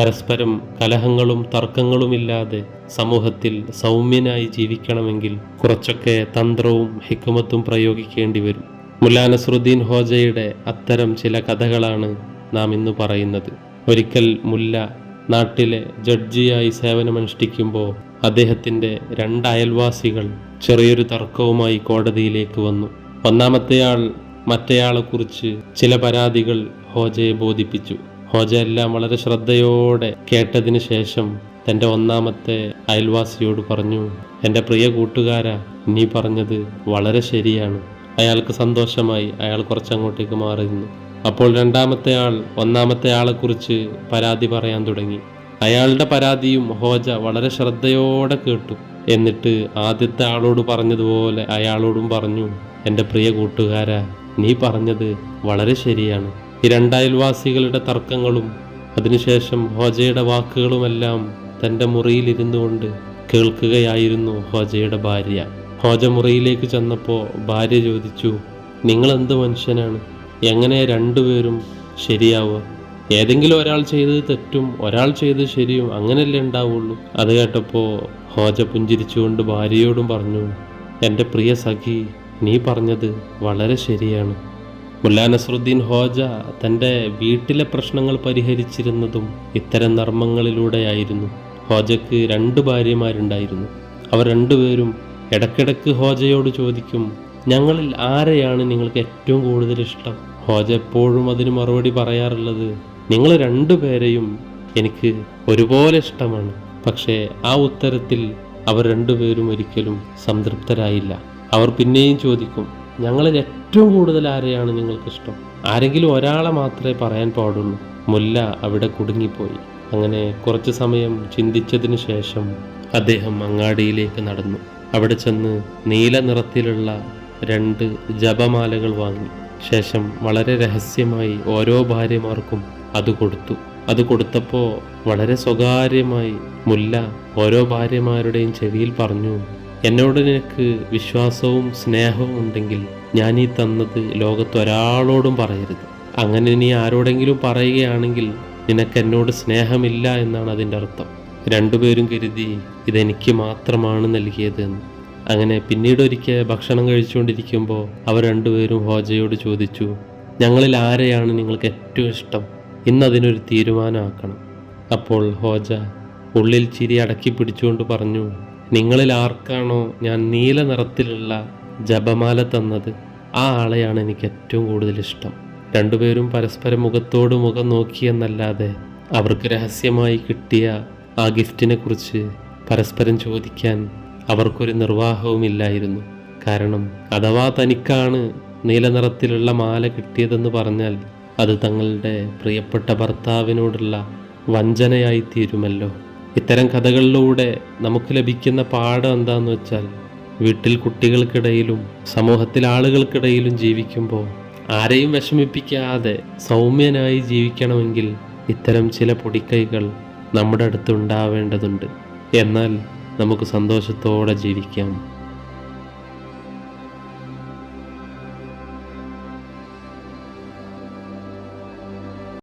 പരസ്പരം കലഹങ്ങളും തർക്കങ്ങളുമില്ലാതെ സമൂഹത്തിൽ സൗമ്യനായി ജീവിക്കണമെങ്കിൽ കുറച്ചൊക്കെ തന്ത്രവും ഹിക്കുമത്തും പ്രയോഗിക്കേണ്ടി വരും. മുല്ലാ നസ്രുദ്ദീൻ ഹോജയുടെ അത്തരം ചില കഥകളാണ് നാം ഇന്ന് പറയുന്നത്. ഒരിക്കൽ മുല്ല നാട്ടിലെ ജഡ്ജിയായി സേവനമനുഷ്ഠിക്കുമ്പോൾ അദ്ദേഹത്തിന്റെ രണ്ട് അയൽവാസികൾ ചെറിയൊരു തർക്കവുമായി കോടതിയിലേക്ക് വന്നു. ഒന്നാമത്തെയാൾ മറ്റേയാളെക്കുറിച്ച് ചില പരാതികൾ ഹോജയെ ബോധിപ്പിച്ചു. ഹോജ എല്ലാം വളരെ ശ്രദ്ധയോടെ കേട്ടതിന് ശേഷം തന്റെ ഒന്നാമത്തെ അയൽവാസിയോട് പറഞ്ഞു എന്റെ പ്രിയ കൂട്ടുകാര നീ പറഞ്ഞത് വളരെ ശരിയാണ്. അയാൾക്ക് സന്തോഷമായി അയാൾ കുറച്ചങ്ങോട്ടേക്ക് മാറി നിന്നു അപ്പോൾ രണ്ടാമത്തെ ആൾ ഒന്നാമത്തെ ആളെക്കുറിച്ച് പരാതി പറയാൻ തുടങ്ങി. അയാളുടെ പരാതിയും ഹോജ വളരെ ശ്രദ്ധയോടെ കേട്ടു. എന്നിട്ട് ആദ്യത്തെ ആളോട് പറഞ്ഞതുപോലെ അയാളോടും പറഞ്ഞു എന്റെ പ്രിയ കൂട്ടുകാര നീ പറഞ്ഞത് വളരെ ശരിയാണ്. ഈ രണ്ടയൽവാസികളുടെ തർക്കങ്ങളും അതിനുശേഷം ഹോജയുടെ വാക്കുകളുമെല്ലാം തന്റെ മുറിയിലിരുന്നു കൊണ്ട് കേൾക്കുകയായിരുന്നു ഹോജയുടെ ഭാര്യ. ഹോജ മുറിയിലേക്ക് ചെന്നപ്പോൾ ഭാര്യ ചോദിച്ചു നിങ്ങൾ എന്ത് മനുഷ്യനാണ്? എങ്ങനെ രണ്ടുപേരും ശരിയാവുക? ഏതെങ്കിലും ഒരാൾ ചെയ്തത് തെറ്റും ഒരാൾ ചെയ്തത് ശരിയും അങ്ങനെയല്ലേ ഉണ്ടാവുള്ളൂ? അത് കേട്ടപ്പോൾ ഹോജ പുഞ്ചിരിച്ചുകൊണ്ട് ഭാര്യയോടും പറഞ്ഞു എന്റെ പ്രിയ സഖി നീ പറഞ്ഞത് വളരെ ശരിയാണ്. മുല്ലാ നസറുദ്ദീൻ ഹോജ തന്റെ വീട്ടിലെ പ്രശ്നങ്ങൾ പരിഹരിച്ചിരുന്നതും ഇത്തരം നർമ്മങ്ങളിലൂടെയായിരുന്നു. ഹോജയ്ക്ക് രണ്ട് ഭാര്യമാരുണ്ടായിരുന്നു. അവർ രണ്ടുപേരും ഇടക്കിടക്ക് ഹോജയോട് ചോദിക്കും ഞങ്ങളിൽ ആരെയാണ് നിങ്ങൾക്ക് ഏറ്റവും കൂടുതൽ ഇഷ്ടം? ഹോജ എപ്പോഴും അതിന് മറുപടി പറയാറുള്ളത് നിങ്ങൾ രണ്ടുപേരെയും എനിക്ക് ഒരുപോലെ ഇഷ്ടമാണ്. പക്ഷേ ആ ഉത്തരത്തിൽ അവർ രണ്ടുപേരും ഒരിക്കലും സംതൃപ്തരായില്ല. അവർ പിന്നെയും ചോദിക്കും ഞങ്ങളിൽ ഏറ്റവും കൂടുതൽ ആരെയാണ് നിങ്ങൾക്കിഷ്ടം? ആരെങ്കിലും ഒരാളെ മാത്രമേ പറയാൻ പാടുള്ളൂ. മുല്ല അവിടെ കുടുങ്ങിപ്പോയി. അങ്ങനെ കുറച്ച് സമയം ചിന്തിച്ചതിന് ശേഷം അദ്ദേഹം അങ്ങാടിയിലേക്ക് നടന്നു. അവിടെ ചെന്ന് നീല നിറത്തിലുള്ള രണ്ട് ജപമാലകൾ വാങ്ങി. ശേഷം വളരെ രഹസ്യമായി ഓരോ ഭാര്യമാർക്കും അത് കൊടുത്തു. അത് കൊടുത്തപ്പോൾ വളരെ സ്വകാര്യമായി മുല്ല ഓരോ ഭാര്യമാരുടെയും ചെവിയിൽ പറഞ്ഞു എന്നോട് നിനക്ക് വിശ്വാസവും സ്നേഹവും ഉണ്ടെങ്കിൽ ഞാൻ ഈ തന്നത് ലോകത്ത് ഒരാളോടും പറയരുത്. അങ്ങനെ നീ ആരോടെങ്കിലും പറയുകയാണെങ്കിൽ നിനക്ക് എന്നോട് സ്നേഹമില്ല എന്നാണ് അതിന്റെ അർത്ഥം. രണ്ടുപേരും കരുതി ഇതെനിക്ക് മാത്രമാണ് നൽകിയത് എന്ന്. അങ്ങനെ പിന്നീട് ഒരിക്കൽ ഭക്ഷണം കഴിച്ചുകൊണ്ടിരിക്കുമ്പോൾ അവർ രണ്ടുപേരും ഹോജയോട് ചോദിച്ചു ഞങ്ങളിൽ ആരെയാണ് നിങ്ങൾക്ക് ഏറ്റവും ഇഷ്ടം? ഇന്ന് അതിനൊരു തീരുമാനമാക്കണം. അപ്പോൾ ഹോജ ഉള്ളിൽ ചിരി അടക്കി പിടിച്ചുകൊണ്ട് പറഞ്ഞു നിങ്ങളിൽ ആർക്കാണോ ഞാൻ നീല നിറത്തിലുള്ള ജപമാല തന്നത്. ആ ആളെയാണ് എനിക്ക് ഏറ്റവും കൂടുതൽ ഇഷ്ടം. രണ്ടുപേരും പരസ്പരം മുഖത്തോട് മുഖം നോക്കിയെന്നല്ലാതെ അവർക്ക് രഹസ്യമായി കിട്ടിയ ആ ഗിഫ്റ്റിനെ കുറിച്ച് പരസ്പരം ചോദിക്കാൻ അവർക്കൊരു നിർവാഹവുമില്ലായിരുന്നു കാരണം അഥവാ തനിക്കാണ് നീലനിറത്തിലുള്ള മാല കിട്ടിയതെന്ന് പറഞ്ഞാൽ അത് തങ്ങളുടെ പ്രിയപ്പെട്ട ഭർത്താവിനോടുള്ള വഞ്ചനയായി തീരുമല്ലോ. ഇത്തരം കഥകളിലൂടെ നമുക്ക് ലഭിക്കുന്ന പാഠം എന്താണെന്ന് വെച്ചാൽ വീട്ടിൽ കുട്ടികൾക്കിടയിലും സമൂഹത്തിൽ ആളുകൾക്കിടയിലും ജീവിക്കുമ്പോൾ ആരെയും വിഷമിപ്പിക്കാതെ സൗമ്യനായി ജീവിക്കണമെങ്കിൽ ഇത്തരം ചില പൊടിക്കൈകൾ നമ്മുടെ അടുത്ത് ഉണ്ടാവേണ്ടതുണ്ട്. എന്നാൽ നമുക്ക് സന്തോഷത്തോടെ ജീവിക്കാം.